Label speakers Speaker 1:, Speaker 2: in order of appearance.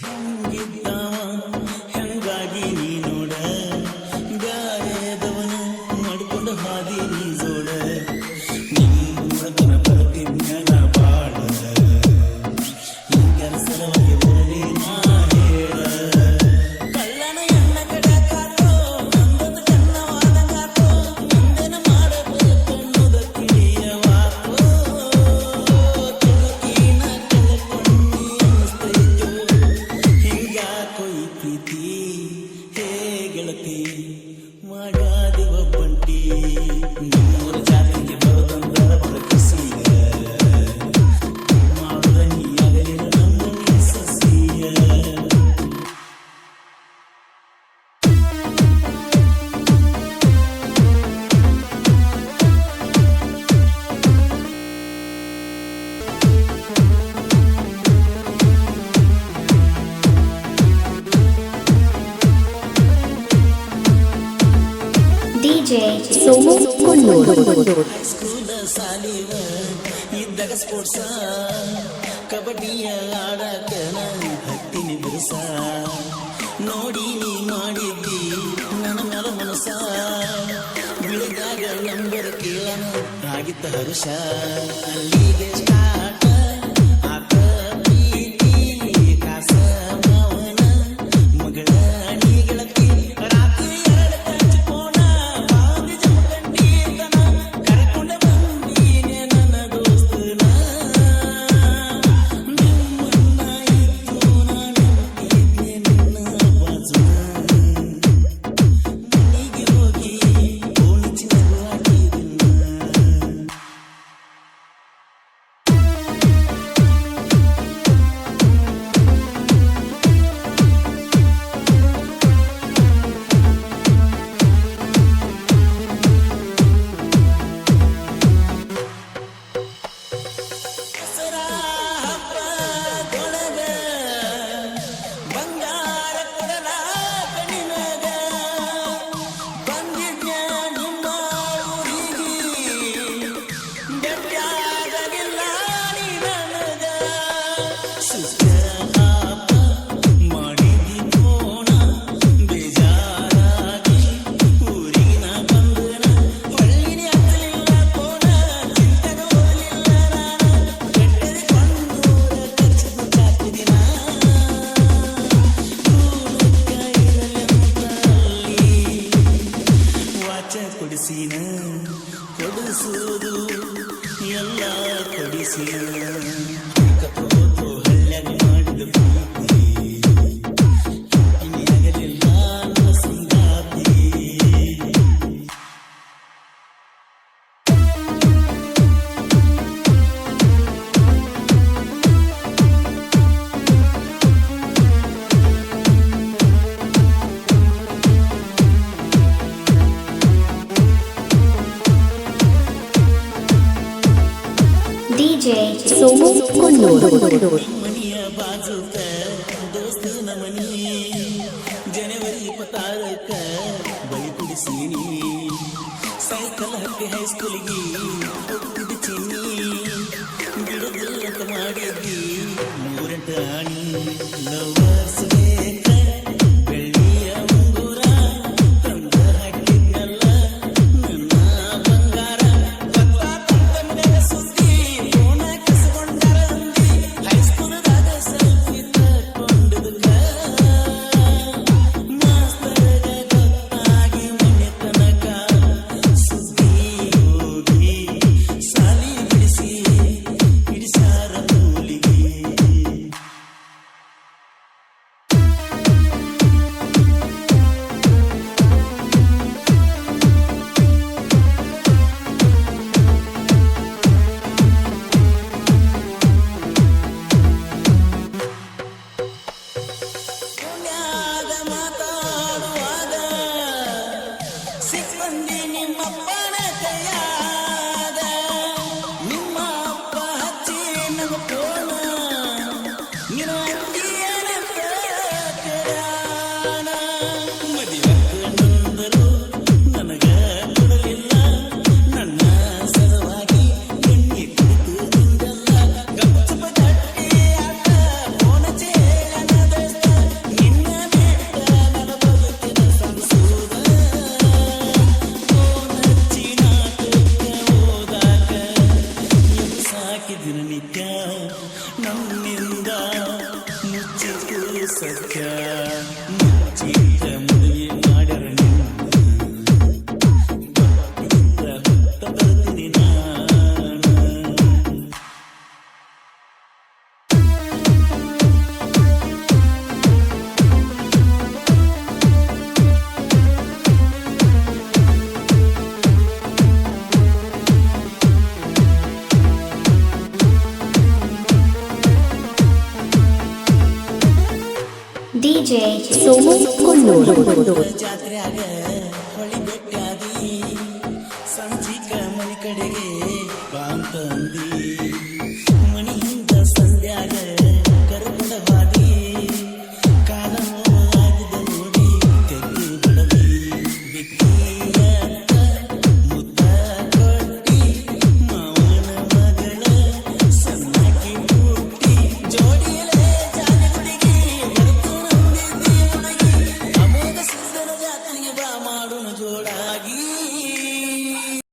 Speaker 1: Get down.
Speaker 2: You. Somu Konnur
Speaker 1: ಸ್ಕೂಲ ಸಾಲಿವ ಇದ್ದಾಗ sports ಕಬಡ್ಡಿಯ ಆಡಾಕ ಹತ್ತಿನಿ ಬಿರುಸ ನೋಡಿ ನೀ ಮಾಡಿದ್ದಿ, ನನ್ನ ಮನ ಮನಸ ಬಿಳಿದಾಗ ನಂಬರ್ ಕೇಳನ ಆಗಿತ್ತ ಹರುಷ? ಅಲ್ಲಿಗೆ
Speaker 2: ಸ್ಟಾರ್ ಸೋಮು ಕೊಣ್ಣೂರು
Speaker 1: ಮನೆಯ ಬಾಜುಕ ದೋಸ್ತಿನ ಮನಿ ಜನವರಿ ಇಪ್ಪತ್ತಾರಕ್ಕ ಬಳಿ ಕುಡಿಸೀನಿ ಸೈಕಲ್ ಹತ್ತಿ ಹೈಸ್ಕೂಲಿಗೆ ಹೋಗ್ತಿದ್ದ ಚಿನ್ನಿ ಬಿಡುದಿಲ್ಲಂತ ಮಾಡಿದ್ದಿ ಮೂರಂಟ Allah. ಸಾಕಿ ದಿನನಿತ್ಯ ನಮ್ಮಿಂದ ಮುಚ್ಚಿತು ಸಖ್ಯ ಮುಚ್ಚಿದ ಮುಳಿಯ ಸೋಮು ಕೊಲ್ಲೂರು
Speaker 2: ಜಾತ್ರೆ ಆಗ ಹೊಳಿ
Speaker 1: ಬೆಟ್ಟ